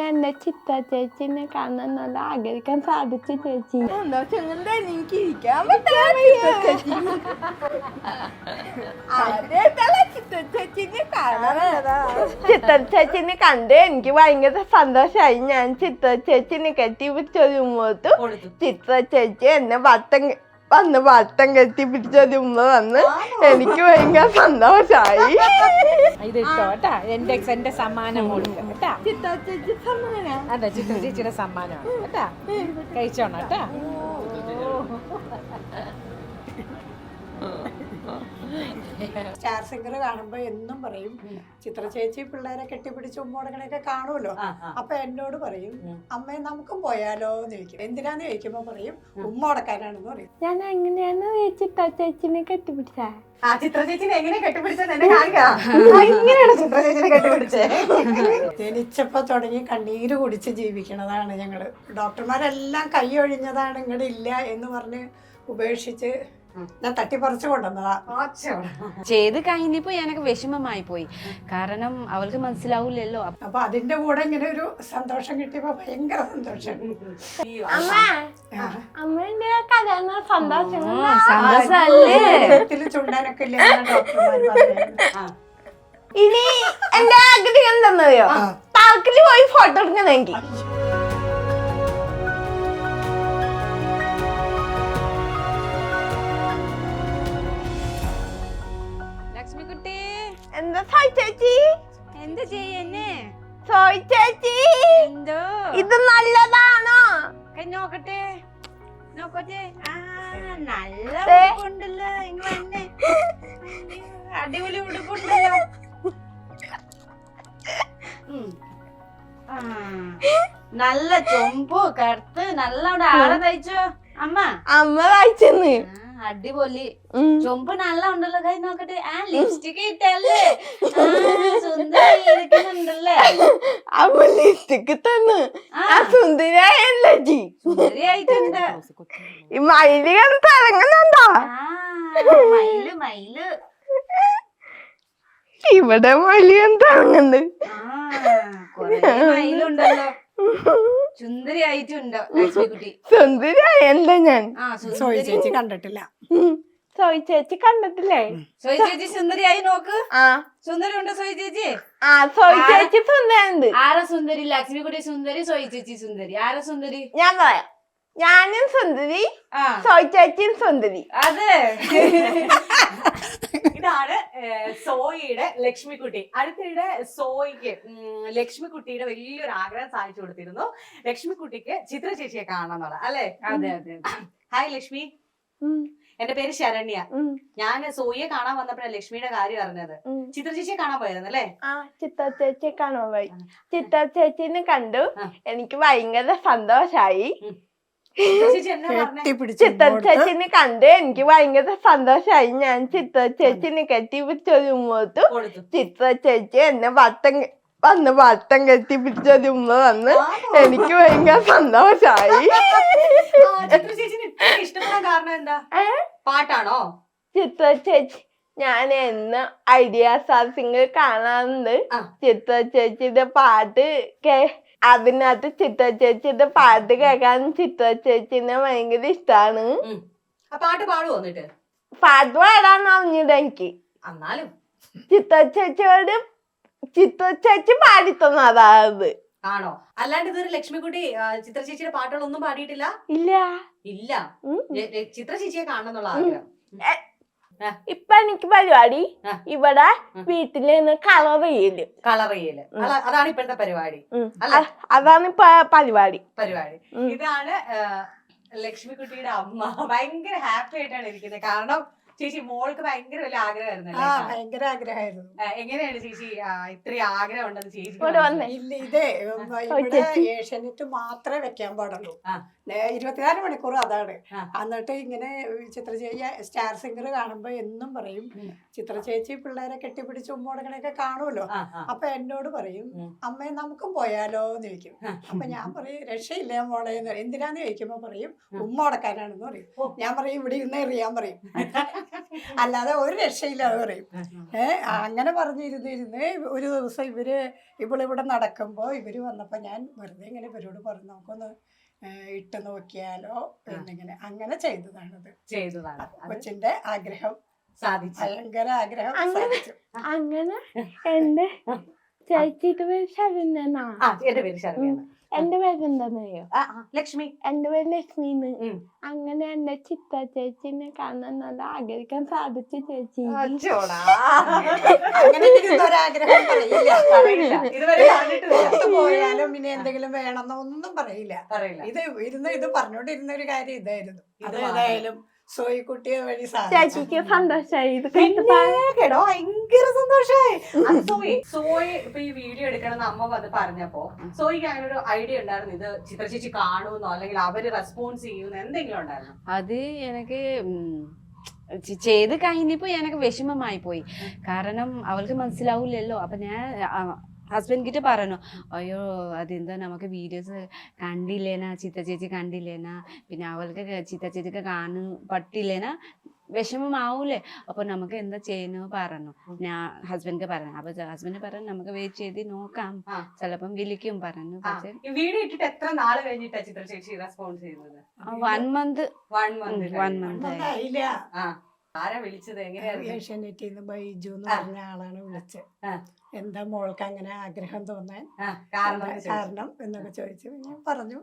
പിന്നെ എന്റെ ചിത്ത ചേച്ചിനെ കാണാൻ നല്ല ആഗ്രഹിക്കാൻ സാധിച്ചു ചേച്ചി എനിക്ക് ഇരിക്കാൻ ചിത്ത ചേച്ചിനെ കണ്ട് എനിക്ക് ഭയങ്കര സന്തോഷമായി ഞാൻ ചിത്ത ചേച്ചിനെ കെട്ടി പിടിച്ചൊരുമ്പോത്തു ചിത്ര ചേച്ചി എന്നെ വട്ടം വന്ന് വട്ടം കെട്ടി പിടിച്ചൊരുമ്പോ വന്ന് എനിക്ക് ഭയങ്കര സന്തോഷായി. ഇത് കേട്ടാ എന്റെ എന്റെ സമ്മാനം കേട്ടാ അതെ ചിത്ര ചേച്ചിയുടെ സമ്മാനമാണ് കേട്ടാ കഴിച്ചോണം കേട്ടാ സ്റ്റാർ സിംഗർ കാണുമ്പോ എന്നും പറയും ചിത്ര ചേച്ചി പിള്ളേരെ കെട്ടിപ്പിടിച്ച് ഉമ്മോടങ്ങനെയൊക്കെ കാണുമല്ലോ. അപ്പൊ എന്നോട് പറയും അമ്മേ നമുക്കും പോയാലോ? എന്ന് ചോദിക്കും. എന്തിനാന്ന്? ചോദിക്കുമ്പോ പറയും ഉമ്മ ഉടക്കാനാണെന്ന് പറയും. ഞാൻ എങ്ങനെയാന്ന് ചിത്ര ചേച്ചിനെ കെട്ടിപ്പിടിച്ച. ആ ചിത്ര ചേച്ചിനെ എങ്ങനെ എന്നെ കാണിക്കാം. ചിത്ര ചേച്ചിനെ കെട്ടിപ്പിടിച്ചത് ജനിച്ചപ്പോ തുടങ്ങി കണ്ണീര് കുടിച്ച് ജീവിക്കണതാണ് ഞങ്ങൾ. ഡോക്ടർമാരെല്ലാം കൈ ഒഴിഞ്ഞതാണ് ഇങ്ങടെ ഇല്ല എന്ന് പറഞ്ഞ് ഉപേക്ഷിച്ച് ഞാൻ തട്ടിപ്പറിച്ചു കൊണ്ടുവന്നതാ. ചെയ്ത് കഴിഞ്ഞപ്പോ ഞാനൊക്കെ വിഷമമായി പോയി. കാരണം അവൾക്ക് മനസ്സിലാവൂലല്ലോ അപ്പൊ അതിന്റെ കൂടെ ഇങ്ങനെ ഒരു സന്തോഷം കിട്ടിയപ്പോ ഭയങ്കര സന്തോഷം. ചുണ്ടാനൊക്കെ ഇല്ല ഇനി എന്റെ ആഗ്രഹം എന്തെന്നറിയോ? പാർക്കിൽ പോയി ഫോട്ടോ എടുക്കണമെങ്കിൽ. എന്താ സോയ് ചേച്ചി എന്താ ചെയ്യന്നെ സോയ് ചേച്ചി എന്തോ? ഇത് നല്ലതാണോ? കൈ നോക്കട്ടെ. നോക്കട്ടെ ആ നല്ല. ഉടുപ്പുണ്ടല്ലോ. ഇങ്ങ് അടിപൊളി ഉടുപ്പുണ്ടല്ലോ. നല്ല ചൊമ്പു കറുത്ത് നല്ല അവിടെ ആറ് തയ്ച്ചോ? അമ്മ. അമ്മ വായിച്ചെന്ന് ആ, അടിപൊളി. ചുമ്പ് നല്ല ഉണ്ടല്ലോ കൈ നോക്കട്ടെ. ആ ലിപ്സ്റ്റിക് ഇട്ടല്ലേ? ആ, സുന്ദരി ലിപ്സ്റ്റിക് തന്നു ആ. സുന്ദരിയായല്ലേ ജി? സുന്ദരിയായിട്ടുണ്ട്. ഈ മയിൽ കണ്ട് തിളങ്ങുന്നുണ്ടോ ആ മയിൽ മയിൽ. ഇവിടെ മയിൽ കണ്ട് തിളങ്ങുന്നു ആ കൊറേ മയിലുണ്ടല്ലോ. സുന്ദരിയായിട്ടുണ്ട് ലക്ഷ്മിക്കുട്ടി. സുന്ദരിയായല്ലേ ഞാൻ? ആ സോയി സുന്ദരി. ചേച്ചി കണ്ടിട്ടില്ല. സോയി ചേച്ചി കണ്ടിട്ടില്ലേ? സോയി ചേച്ചി സുന്ദരിയായി നോക്ക്. ആ. സുന്ദരി ഉണ്ട് സോയി ചേച്ചി? ആ സോയി ചേച്ചി സുന്ദരുണ്ട് ആരാ സുന്ദരി? ലക്ഷ്മിക്കുട്ടി സുന്ദരി സോയി ചേച്ചി സുന്ദരി. ആരാ സുന്ദരി? ഞാൻ പറയാം. ഞാനും സുന്ദരി സോയ് ചേച്ചിയും സുന്ദരി. അതെ. ഇതാണ് സോയിയുടെ ലക്ഷ്മിക്കുട്ടി. അടുത്തിടെ സോയിക്ക് ലക്ഷ്മിക്കുട്ടിയുടെ വലിയൊരു ആഗ്രഹം സാധിച്ചു കൊടുത്തിരുന്നു. ലക്ഷ്മിക്കുട്ടിക്ക് ചിത്ര ചേച്ചിയെ കാണാന്നുള്ള അല്ലേ? അതെ അതെ ഹായ് ലക്ഷ്മി. ഉം, എന്റെ പേര് ശരണ്യ. ഞാൻ സോയിയെ കാണാൻ വന്നപ്പോഴാണ് ലക്ഷ്മിയുടെ കാര്യം അറിഞ്ഞത്. ചിത്ര ചേച്ചിയെ കാണാൻ പോയിരുന്നു അല്ലേ? ആ ചിത്ര ചേച്ചിയെ കാണാൻ പോയി. ചിത്ര ചേച്ചിനെ കണ്ടു. എനിക്ക് ഭയങ്കര സന്തോഷായി. ചിത്ര ചേച്ചി എന്നാ പറഞ്ഞേ. കെട്ടിപ്പിടിച്ച് ചിത്ര ഉമ്മ കൊടുത്ത് ചേച്ചിനെ കണ്ട് എനിക്ക് ഭയങ്കര സന്തോഷമായി ഞാൻ ചിത്ര ചേച്ചിനെ കെട്ടി പിടിച്ചൊരുമ്പോത്തു കൊടുത്തു. ചിത്ര ചേച്ചി എന്നെ വട്ടം വന്ന് വട്ടം കെട്ടി പിടിച്ചൊരുമ്പോ വന്ന് എനിക്ക് ഭയങ്കര ഏ? പാട്ടാണോ? ചിത്ര ചേച്ചി ഞാൻ എന്ന് ഐഡിയ സാസിംഗ് കാണാറുണ്ട്. ആ. ചിത്ര ചേച്ചിയുടെ പാട്ട് കേ അതിനകത്ത് ചിത്ര ചേച്ചിയുടെ പാട്ട് കേൾക്കാൻ ചിത്ര ചേച്ചിനെ ഭയങ്കര ഇഷ്ടാണ്. പാട്ട് പാടുവോ എന്നിട്ട്? പാട്ട് പാടാൻ അറിഞ്ഞില്ല എനിക്ക്. എന്നാലും. ചിത്ര ചേച്ചിയോട് ചിത്ര ചേച്ചി പാടിത്തന്നു അതായത്. ആണോ? അല്ലാണ്ട് ഇതൊരു ലക്ഷ്മിക്കുട്ടി ചിത്ര ചേച്ചിയുടെ പാട്ടുകളൊന്നും പാടിയിട്ടില്ല? ഇല്ല. ഇല്ല. ചിത്ര ചേച്ചിയെ കാണണം എന്നുള്ള ആഗ്രഹം. ഇപ്പൊ എനിക്ക് പരിപാടി. ഇവിടെ വീട്ടിൽ നിന്ന് കളർ ചെയ്യൽ. കളർ ചെയ്യൽ. അതാണ് ഇപ്പോഴത്തെ പരിപാടി. അല്ല. അതാണ് ഇപ്പൊ പരിപാടി. പരിപാടി. ഇതാണ് ലക്ഷ്മിക്കുട്ടിയുടെ അമ്മ. ഭയങ്കര ഹാപ്പി ആയിട്ടാണ് ഇരിക്കുന്നത്. കാരണം ചേച്ചി മോൾക്ക് ഭയങ്കര വലിയ ആഗ്രഹമായിരുന്നു? ഭയങ്കര ആഗ്രഹമായിരുന്നു. എങ്ങനെയാണ് ചേച്ചി ഇത്രയും ആഗ്രഹം ഉണ്ടെന്ന് ചേച്ചി ഇല്ല ഇതേ ഇവിടെ. ഏഷ്യാനെറ്റ് മാത്രമേ വെക്കാൻ പാടുള്ളൂ. ഇരുപത്തിനാല് മണിക്കൂർ അതാണ്. എന്നിട്ട് ഇങ്ങനെ ചിത്ര ചേച്ചി സ്റ്റാർ സിംഗർ കാണുമ്പോൾ എന്നും പറയും. ചിത്ര ചേച്ചി പിള്ളേരെ കെട്ടിപ്പിടിച്ച് ഉമ്മോടങ്ങനെയൊക്കെ കാണുമല്ലോ. അപ്പൊ എന്നോട് പറയും അമ്മയെ അമ്മേ നമുക്കും പോയാലോ? എന്ന് ചോദിക്കും. അപ്പൊ ഞാൻ പറയും രക്ഷയില്ല മോളെ എന്ന് പറയും. എന്തിനാന്ന്? ചോദിക്കുമ്പോ പറയും. ഉമ്മ ഉടക്കാനാണെന്ന് പറയും. ഞാൻ പറയും ഇവിടെ ഇന്ന് എറിയാൻ പറയും. അല്ലാതെ ഒരു രക്ഷയില്ല എന്ന് പറയും. ഏഹ് അങ്ങനെ പറഞ്ഞിരുന്നിരുന്ന് ഒരു ദിവസം ഇവർ ഇവളിവിടെ നടക്കുമ്പോ ഇവർ വന്നപ്പോ ഞാൻ വെറുതെ ഇങ്ങനെ ഇവരോട് പറഞ്ഞു നമുക്കൊന്ന് ഇട്ട് നോക്കിയാലോ എന്നിങ്ങനെ അങ്ങനെ ചെയ്തതാണത്. ചെയ്തതാണ്. അത് കൊച്ചിന്റെ ആഗ്രഹം സാധിച്ചു. ഭയങ്കര ആഗ്രഹം അങ്ങനെ? സാധിച്ചു. അങ്ങനെ എന്റെ ചേച്ചിയുടെ പേര് ശരണ്യനാ ആ എന്റെ പേര് ശർമ്മയാണ് എന്റെ പേര് എന്താന്നറിയോ? ലക്ഷ്മി. എന്റെ പേര് ലക്ഷ്മിന്ന്. അങ്ങനെ എന്റെ ചിത്ര ചേച്ചിനെ കാണാൻ നല്ല ആഗ്രഹിക്കാൻ സാധിച്ചു ചേച്ചി. പോയാലും ഇനി എന്തെങ്കിലും വേണമെന്നോ ഒന്നും പറയില്ല. പറയില്ല. ഇത് ഇരുന്ന് ഇത് പറഞ്ഞോണ്ടിരുന്ന ഒരു കാര്യം ഇതായിരുന്നു. അത് ഏതായാലും സോയിക്കുട്ടിയെ വഴി സാധിച്ചു. ചേച്ചിക്ക് സന്തോഷായി. ഇത് കേട്ടോ ഭയങ്കര സന്തോഷായി. സോയി സോയി ഇപ്പൊ ഈ വീഡിയോ എടുക്കണം അമ്മ അത് പറഞ്ഞപ്പോ സോയിക്ക് അങ്ങനെ ഒരു ഐഡിയ ഉണ്ടായിരുന്നു. ഇത് ചിത്ര ചേച്ചി കാണുമെന്നോ അല്ലെങ്കിൽ അവർ റെസ്പോൺസ് ചെയ്യുന്ന എന്തെങ്കിലും ഉണ്ടായിരുന്നു? അത് എനിക്ക് ചെയ്ത് കഴിഞ്ഞപ്പോ എനിക്ക് വിഷമമായി പോയി. കാരണം അവൾക്ക് മനസ്സിലാവില്ലല്ലോ. അപ്പൊ ഞാൻ ഹസ്ബൻഡ് കിட்ட പറഞ്ഞു അയ്യോ അതെന്താ? നമുക്ക് വീഡിയോസ് കണ്ടില്ലേനാ? ചിത്ത ചേച്ചി കണ്ടില്ലേനാ? പിന്നെ അവൾക്ക് ചിത്ത ചേച്ചിക്ക് കാണു പറ്റില്ലേനാ വിഷമമാവൂലേ അപ്പൊ നമുക്ക് എന്താ ചെയ്യുന്നു പറഞ്ഞു ഞാൻ ഹസ്ബൻഡ് പറഞ്ഞു അപ്പൊ ഹസ്ബൻഡ് പറഞ്ഞു നമുക്ക് വെയിറ്റ് ചെയ്ത് നോക്കാം. ചിലപ്പം വിളിക്കും പറഞ്ഞു പക്ഷെ വീഡിയോ ഇട്ടിട്ട് എത്ര നാൾ കഴിഞ്ഞിട്ടാ ചിത്ര ചേച്ചി റെസ്പോൺസ് ചെയ്യുന്നത്? One month one month one month ആയില്ല. ആരാ വിളിച്ചത്? എങ്ങനെയായിരുന്നു? ഏഷ്യാനെറ്റിൽ നിന്ന് ബൈജു എന്ന്. പറഞ്ഞ ആളാണ് വിളിച്ചത്. എന്താ മോൾക്ക് അങ്ങനെ ആഗ്രഹം തോന്നാൻ? കാരണം എന്നൊക്കെ ചോദിച്ചു ഞാൻ പറഞ്ഞു.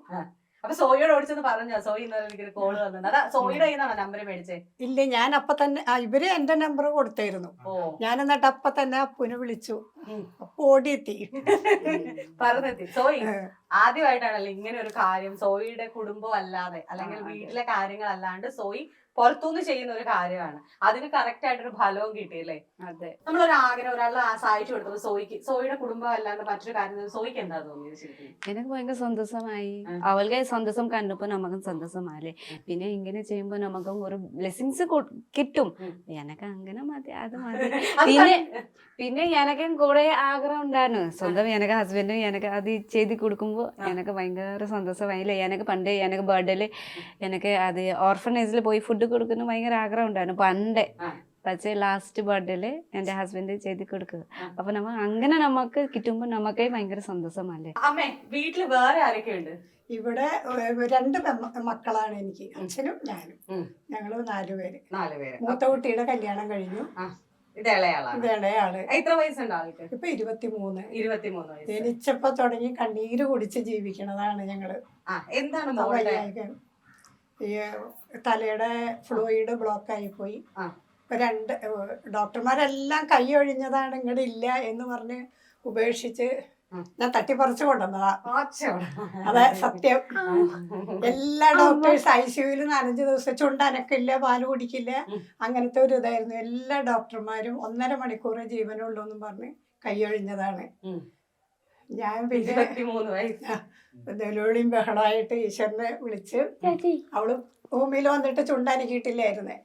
അപ്പൊ സോയിയോട് ഓടിച്ചെന്ന് പറഞ്ഞോ? സോയി ഇന്നലെ കോൾ വന്നത് അതാ സോയിയുടെ കയ്യിൽ നമ്പർ മേടിച്ചേ? ഇല്ല ഞാൻ അപ്പൊ തന്നെ ഇവർ എന്റെ നമ്പർ കൊടുത്തായിരുന്നു. ഞാൻ എന്നിട്ട് അപ്പൊ തന്നെ അപ്പുനെ വിളിച്ചു. അപ്പൊ ഓടിയെത്തി. പറഞ്ഞെത്തി. സോയി. ആദ്യമായിട്ടാണല്ലോ ഇങ്ങനെ ഒരു കാര്യം സോയിയുടെ കുടുംബം അല്ലാതെ അല്ലെങ്കിൽ വീട്ടിലെ കാര്യങ്ങൾ അല്ലാണ്ട് സോയി പുറത്തുനിന്ന് ചെയ്യുന്ന ഒരു കാര്യമാണ്. അതിന് കറക്റ്റ് ആയിട്ടൊരു ഫലവും കിട്ടിയല്ലേ? അതെ. നമ്മളൊരു ആഗ്രഹം ഒരാളെ സഹായിച്ചു കൊടുത്തത് സോയിക്ക് സോയിയുടെ കുടുംബം അല്ലാണ്ട് മറ്റൊരു കാര്യം സോയിക്ക് എന്താ തോന്നിയത് ശരിക്കും? എനിക്ക് ഭയങ്കര സന്തോഷമായി. അവൾക്ക് സന്തോഷം കണ്ടപ്പോ നമുക്കും സന്തോഷമായില്ലേ? പിന്നെ ഇങ്ങനെ ചെയ്യുമ്പോ നമുക്കും ഒരു ബ്ലെസ്സിങ്സ് കിട്ടും. എനക്ക് അങ്ങനെ മതി അത് മതി. പിന്നെ പിന്നെ എനക്കും കുറെ ആഗ്രഹം ഉണ്ടായിരുന്നു. സ്വന്തം എനക്ക് ഹസ്ബൻഡും എനക്ക് അത് ചെയ്ത് കൊടുക്കുമ്പോ എനക്ക് ഭയങ്കര സന്തോഷമായില്ല എനക്ക് പണ്ട് എനക്ക് ബർത്ത്ഡേയിൽ എനക്ക് അത് ഓർഫനേജിൽ പോയി ഫുഡ് കൊടുക്കുന്ന ഭയങ്കര ആഗ്രഹം ഉണ്ടായിരുന്നു. പണ്ടേ. പക്ഷേ ലാസ്റ്റ് ബർത്ത്ഡേയിൽ എന്റെ ഹസ്ബൻഡ് ചെയ്ത് കൊടുക്കുക. അപ്പൊ നമ്മ അങ്ങനെ നമുക്ക് കിട്ടുമ്പോ നമുക്ക് ഭയങ്കര സന്തോഷമല്ലേ? അമ്മേ വീട്ടിൽ വേറെ ആരൊക്കെ ഉണ്ട്? ഇവിടെ രണ്ട് മക്കളാണ് എനിക്ക്. അച്ഛനും ഞാനും. ഞങ്ങൾ ഞങ്ങൾ നാലുപേര് നാല് പേര്. മൂത്ത കുട്ടിയുടെ കല്യാണം കഴിഞ്ഞു. ഇത് ഇളയാളാണ്. ഇത് എത്ര വയസ്സുണ്ട് ആൾക്ക്? ഇപ്പൊ ഇരുപത്തിമൂന്ന്. ഇരുപത്തിമൂന്ന് വയസ്സ്. ജനിച്ചപ്പോ തുടങ്ങി കണ്ണീര് കുടിച്ച് ജീവിക്കണതാണ് ഞങ്ങൾ. ആ എന്താണ് ആ മോളുടെ? വയ്യായ്ക. ഈ തലയുടെ ഫ്ലൂയിഡ് ബ്ലോക്ക് ആയി പോയി ആ. ഇപ്പൊ രണ്ട് ഏഹ്, ഡോക്ടർമാരെല്ലാം കൈ ഒഴിഞ്ഞതാണ് ഇങ്ങോട്ട് ഇല്ല എന്ന് പറഞ്ഞ് ഉപേക്ഷിച്ച്. ഞാൻ തട്ടിപ്പറിച്ചു കൊണ്ടുവന്നതാ. അതെ സത്യം. എല്ലാ ഡോക്ടേഴ്സ് ഐ സിയുയിൽ നാലഞ്ച് ദിവസം ചുണ്ടനക്കില്ല പാൽ കുടിക്കില്ല. അങ്ങനത്തെ ഒരു ഇതായിരുന്നു. എല്ലാ ഡോക്ടർമാരും ഒന്നര മണിക്കൂർ ജീവനുള്ളൂ എന്നും പറഞ്ഞ് കൈയൊഴിഞ്ഞതാണ്. ഞാൻ പിന്നെ നിലവിളിയും ബഹളമായിട്ട് ഈശ്വരനെ വിളിച്ച് അവൾ ഭൂമിയിൽ വന്നിട്ട് ചുണ്ടനക്കിയിട്ടില്ലായിരുന്നേ.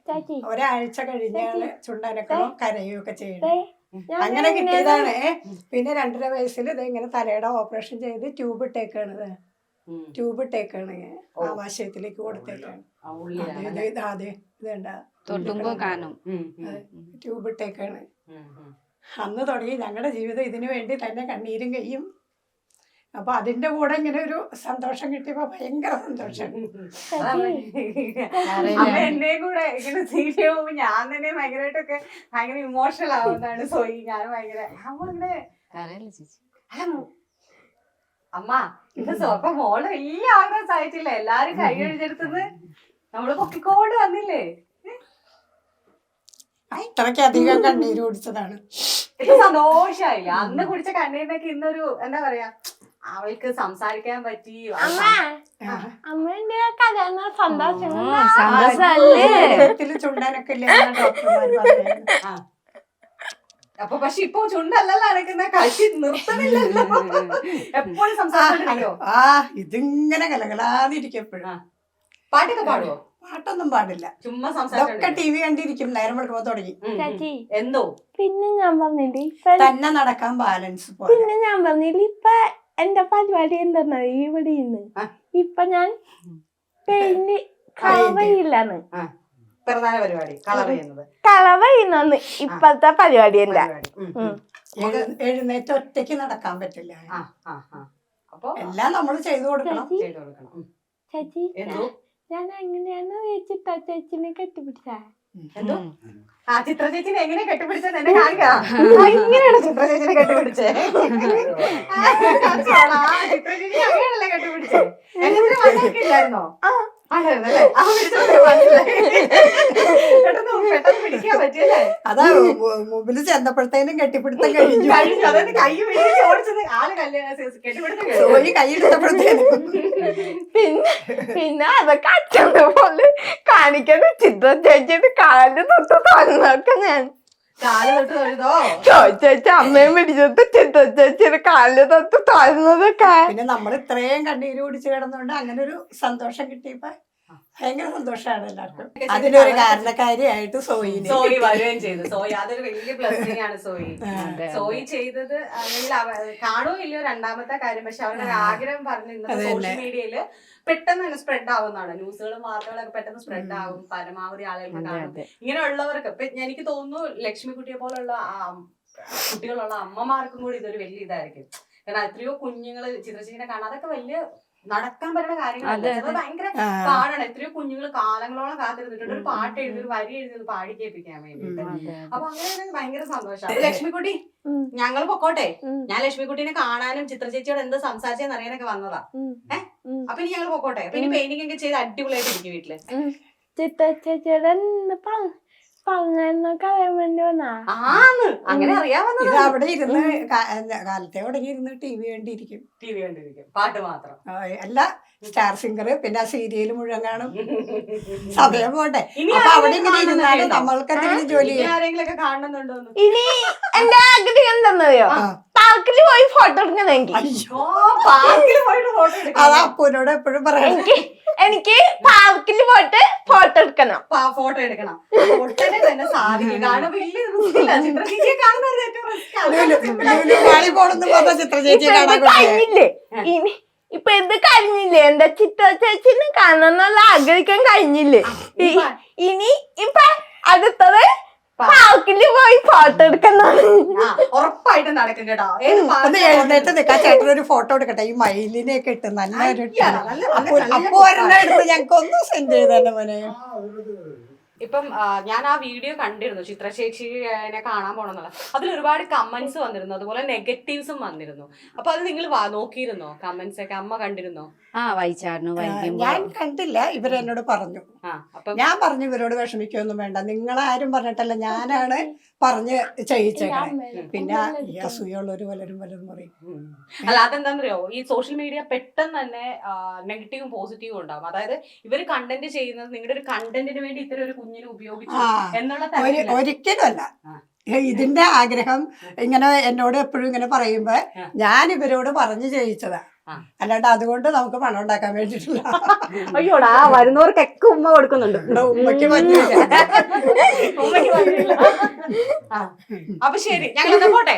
ഒരാഴ്ച കഴിഞ്ഞാൽ ചുണ്ടനക്കണം കരയുകയൊക്കെ ഒക്കെ ചെയ്യണം അങ്ങനെ കിട്ടിയതാണ്. പിന്നെ രണ്ടര വയസ്സിൽ ഇത് ഇങ്ങനെ തലയുടെ ഓപ്പറേഷൻ ചെയ്ത് ട്യൂബ് ഇട്ടേക്കാണ് ട്യൂബ് ഇട്ടേക്കാണ്. ആവാശയത്തിലേക്ക് കൊടുത്തേക്കാണ്. ഇത് ആദ്യ ട്യൂബ് ഇട്ടേക്കാണ്. അന്ന് തുടങ്ങി ഞങ്ങളുടെ ജീവിതം ഇതിനു വേണ്ടി തന്നെ കണ്ണീരും കയ്യും അപ്പൊ അതിന്റെ കൂടെ ഇങ്ങനെ ഒരു സന്തോഷം കിട്ടിയപ്പോ ഭയങ്കര സന്തോഷം. അപ്പൊ എന്നെ എന്നെയും കൂടെ ഇങ്ങനെ സീരിയസ് പോകുമ്പോ ഞാൻ തന്നെ ഭയങ്കരമായിട്ടൊക്കെ ഭയങ്കര ഇമോഷണൽ ആവുന്നതാണ് സോയി. ഞാൻ ഭയങ്കര അമ്മ ഇങ്ങനെ ഇത് സ്വപ്പ മോൾ വലിയ ആഗ്രഹം സഹിച്ചില്ല എല്ലാരും കൈ കഴിച്ചെടുത്തത് നമ്മൾ പൊക്കിക്കോട് വന്നില്ലേ? അത്രയ്ക്കധികം കണ്ണീര് കുടിച്ചതാണ്. സന്തോഷായില്ല? അന്ന് കുടിച്ച കണ്ണീരിനൊക്കെ ഇന്നൊരു എന്താ പറയാ അവൾക്ക് സംസാരിക്കാൻ പറ്റി. അമ്മ അമ്മേന്റെ കല്യാണ ചുണ്ടനൊക്കെ. അപ്പൊ പക്ഷെ ഇപ്പൊ ചുണ്ടല്ലല്ലോ അനക്കുന്ന കഴിച്ച് നിർത്തണില്ലല്ലോ. എപ്പോഴും സംസാരിക്കണല്ലോ ആ ഇതിങ്ങനെ കലകളാതിരിക്കപ്പോഴാ. പാട്ടൊക്കെ പാടുവോ? പാട്ടൊന്നും പാടില്ല. ചുമ്മാ സംസാരിക്കൊക്കെ ടി വി കണ്ടിരിക്കും നേരം വെളുക്കുമ്പോ തുടങ്ങി. ചേച്ചി എന്തോ? പിന്നെ ഞാൻ പറഞ്ഞില്ലേ തന്നെ നടക്കാൻ ബാലൻസ് പോലെ. പിന്നെ ഞാൻ പറഞ്ഞില്ലേ ഇപ്പൊ എന്റെ പരിപാടി എന്താ ഇവിടെ ഇന്ന്. ഇപ്പൊ ഞാൻ പെയിന്റ് കളവയില്ലാന്ന്. പ്രധാന പരിപാടി കളർ ചെയ്യുന്നത്. കളവ് ചെയ്യുന്ന ഇപ്പഴത്തെ പരിപാടി എന്താ എഴുന്നേറ്റ് ഒറ്റയ്ക്ക് നടക്കാൻ പറ്റില്ല. ആ ആ ആ. അപ്പൊ എല്ലാം നമ്മൾ ചെയ്തു കൊടുക്കണം. ചേച്ചി? ചെയ്തു കൊടുക്കണം. ചേച്ചി ഞാൻ അങ്ങനെയാണ് ചിത്ത ചേച്ചിനെ കെട്ടിപ്പിടിച്ച. എന്തോ? ആ ചിത്ര ചേച്ചിനെ എങ്ങനെ കെട്ടിപ്പിടിച്ചെന്ന് എന്നെ കാണിക്കാം ആ, ഇങ്ങനെയാണ് ചിത്ര ചേച്ചിനെ കെട്ടിപ്പിടിച്ചേ ചിത്ര ചേച്ചി അങ്ങനെയാണല്ലേ കെട്ടിപ്പിടിച്ചേ. പിടിക്കാൻ പറ്റിയല്ലേ? അതാ മുമ്പിൽ ചെന്നപ്പോഴത്തേനും കെട്ടിപ്പിടുത്തം കഴിഞ്ഞു. കൈ കെട്ടിപ്പിടുത്തം കഴിഞ്ഞു. സോയി കൈയെടുത്തപ്പോഴത്തേനും പിന്നെ പിന്നെ അതൊക്കെ അച്ഛനെ പോലെ ചിത്രം ചേച്ചിയുടെ കാൽ തൊട്ട് തന്നൊക്കെ ഞാൻ കാൽ തൊട്ട് തൊഴുതോ? ചേച്ചി അമ്മയും പിടിച്ചിട്ട് ചിത്ര ചേച്ചിയുടെ കാൽ തൊട്ട് തന്നതൊക്കെ പിന്നെ നമ്മൾ ഇത്രയും കണ്ണീര് പിടിച്ച് കിടന്നുകൊണ്ട് അങ്ങനെ ഒരു സന്തോഷം കിട്ടിയപ്പോ ഭയങ്കര സന്തോഷമാണ് എല്ലാവർക്കും. അതിനൊരു കാരണക്കാരിയായിട്ട് സോയി സോയി വരികയും ചെയ്തു. സോയി അതൊരു വലിയ ബ്ലെസ്സിംഗ് ആണ് സോയി. സോയി ചെയ്തത് അല്ലെങ്കിൽ കാണോ ഇല്ല ഇല്ലയോ രണ്ടാമത്തെ കാര്യം പക്ഷെ അവരുടെ ആഗ്രഹം പറഞ്ഞു ഇന്നത്തെ സോഷ്യൽ മീഡിയയിൽ പെട്ടെന്ന് തന്നെ സ്പ്രെഡ് ആവുന്നതാണ്. ന്യൂസുകളും വാർത്തകളൊക്കെ പെട്ടെന്ന് സ്പ്രെഡ് ആകും പരമാവധി ആളുകൾക്ക് അതെ കാണും. ഇങ്ങനെയുള്ളവർക്ക് ഇപ്പൊ എനിക്ക് തോന്നുന്നു ലക്ഷ്മിക്കുട്ടിയെ പോലുള്ള കുട്ടികളുള്ള അമ്മമാർക്കും കൂടി ഇതൊരു വലിയ ഇതായിരിക്കും. കാരണം എത്രയോ കുഞ്ഞുങ്ങൾ ചിത്രചേച്ചിനെ കാണാൻ അതൊക്കെ വലിയ നടക്കാൻ പറ്റുന്ന കാര്യങ്ങളല്ല. ഭയങ്കര പാടാണ്. എത്രയോ കുഞ്ഞുങ്ങൾ കാലങ്ങളോളം കാത്തിരുന്നിട്ടുണ്ട്. ഒരു പാട്ട് എഴുതി ഒരു വരി എഴുതി പാടി കേൾപ്പിക്കാൻ വേണ്ടിട്ട്. അപ്പൊ അങ്ങനെ ഭയങ്കര സന്തോഷം. ലക്ഷ്മിക്കുട്ടി. ഞങ്ങൾ പൊക്കോട്ടെ. ഞാൻ ലക്ഷ്മിക്കുട്ടീനെ കാണാനും ചിത്ര ചേച്ചിയോട് എന്ത് സംസാരിച്ചെന്ന് അറിയാനൊക്കെ വന്നതാ. ഏഹ്. അപ്പൊ ഇനി ഞങ്ങൾ പൊക്കോട്ടെ. അപ്പൊ ഇനി പെയിന്റിംഗ് ഒക്കെ ചെയ്ത് അടിപൊളിയായിട്ട് ഇരിക്കും വീട്ടിൽ. ചിത്ര ചേച്ചിയുടെ പറഞ്ഞൊക്കെ ആന്ന്. അങ്ങനെ അറിയാവുന്നത് ഇത് അവിടെ ഇരുന്ന് കാ- കാലത്തെ തുടങ്ങി ഇരുന്ന് ടി വി കണ്ടിരിക്കും. ടി വി കണ്ടിരിക്കും. പാട്ട് മാത്രം. ആ, എല്ലാ സ്റ്റാർ സിംഗർ പിന്നെ ആ സീരിയൽ മുഴുവൻ കാണും. സമയം പോട്ടെ. ഇനി അപ്പൊ അവിടെ ഇങ്ങനെ ഇരുന്നാലും കാണുന്നുണ്ടോ? നമ്മൾക്ക് എന്തെങ്കിലും ജോലി ഇനി ചെയ്യാം. ആരെങ്കിലും ഒക്കെ കാണുന്നുണ്ടോന്ന് ഇനി എന്റെ ആഗ്രഹം എന്താണെന്നറിയോ ആ. പാർക്കിൽ പോയി ഫോട്ടോ എടുക്കണമെങ്കിൽ. അയ്യോ. ഓ പാർക്കിൽ പോയിട്ട് ഫോട്ടോ അത് എടുക്കാം അപ്പൂനോട് എപ്പോഴും പറയണം എനിക്ക് എനിക്ക് പാർക്കിൽ പോയിട്ട് ഫോട്ടോ എടുക്കണം. ഫോട്ടോ എടുക്കണം. ഉടനെ തന്നെ സാധിക്കും. കാരണം വലിയ റിസ്ക് ഇല്ല. ചിത്ര ചേച്ചിയെ കാണുന്നത് ഏറ്റവും റിസ്ക് ആണ്. ലുലുമാളി പോണെന്ന് പറഞ്ഞ ചിത്ര ഇപ്പൊ എന്ത് കഴിഞ്ഞില്ലേ? ഇനി ഇപ്പൊ ഇത് കഴിഞ്ഞില്ലേ? എന്റെ ചിത്ര ചേച്ചിനെ കാണാന്നുള്ള ആഗ്രഹിക്കാൻ കഴിഞ്ഞില്ലേ? ഇ- ഇനി ഇപ്പൊ അടുത്തത് പാർക്കിൽ പോയി ഫോട്ടോ എടുക്കുന്നതാണ് ഉറപ്പായിട്ടും നടക്കും കേട്ടോ. ഏത് ഒന്ന് എഴുന്നേറ്റ് ചേട്ടൻ ഒരു ഫോട്ടോ എടുക്കട്ടെ? ഈ മയിലിനെയൊക്കെ ഇട്ട് നല്ലൊരു അപ്പൊ ഒരെണ്ണം എടുത്ത് ഞങ്ങൾക്ക് ഒന്ന് സെൻഡ് ചെയ്തല്ലേ മോനെ ഇപ്പം ഞാൻ ആ വീഡിയോ കണ്ടിരുന്നു ചിത്ര ചേച്ചിനെ കാണാൻ പോണെന്നുള്ള. അതിൽ ഒരുപാട് കമന്റ്സ് വന്നിരുന്നു അതുപോലെ നെഗറ്റീവ്സും വന്നിരുന്നു. അപ്പൊ അത് നിങ്ങൾ നോക്കിയിരുന്നോ? കമന്റ്സ് ഒക്കെ അമ്മ കണ്ടിരുന്നോ? ആ വായിച്ചായിരുന്നു ഞാൻ കണ്ടില്ല ഇവരെന്നോട് പറഞ്ഞു. ആ അപ്പം ഞാൻ പറഞ്ഞു ഇവരോട് വിഷമിക്കൊന്നും വേണ്ട. നിങ്ങളാരും പറഞ്ഞിട്ടല്ല ഞാനാണ് പറഞ്ഞ് ചെയ്യിച്ചേക്കണേ. പിന്നെ ഈ അസൂയുള്ളവര് പലരും പലരും പറയും. അല്ല അതെന്താന്നറിയോ? ഈ സോഷ്യൽ മീഡിയ പെട്ടെന്ന് തന്നെ നെഗറ്റീവും പോസിറ്റീവും ഉണ്ടാവും. അതായത് ഇവർ കണ്ടന്റ് ചെയ്യുന്നത് നിങ്ങളുടെ ഒരു കണ്ടന്റിന് വേണ്ടി ഇത്തരം ഒരു കുഞ്ഞിനെ ഉപയോഗിച്ചു. എന്നുള്ള ഒരു തരത്തിൽ ഒരിക്കലും അല്ല ഇതിന്റെ ആഗ്രഹം ഇങ്ങനെ എന്നോട് എപ്പോഴും ഇങ്ങനെ പറയുമ്പോ ഞാൻ ഇവരോട് പറഞ്ഞു ചെയ്യിച്ചതാ. അല്ലാണ്ട് അതുകൊണ്ട് നമുക്ക് പണം ഉണ്ടാക്കാൻ വേണ്ടിട്ടുള്ള അയ്യോടാ വരുന്നവർക്കൊക്കെ ഉമ്മ കൊടുക്കുന്നുണ്ട്. ഉമ്മക്ക് പറ്റില്ല ഉമ്മയ്ക്ക് പറ്റില്ല. ആ. അപ്പൊ ശരി ഞങ്ങൾ പോട്ടെ?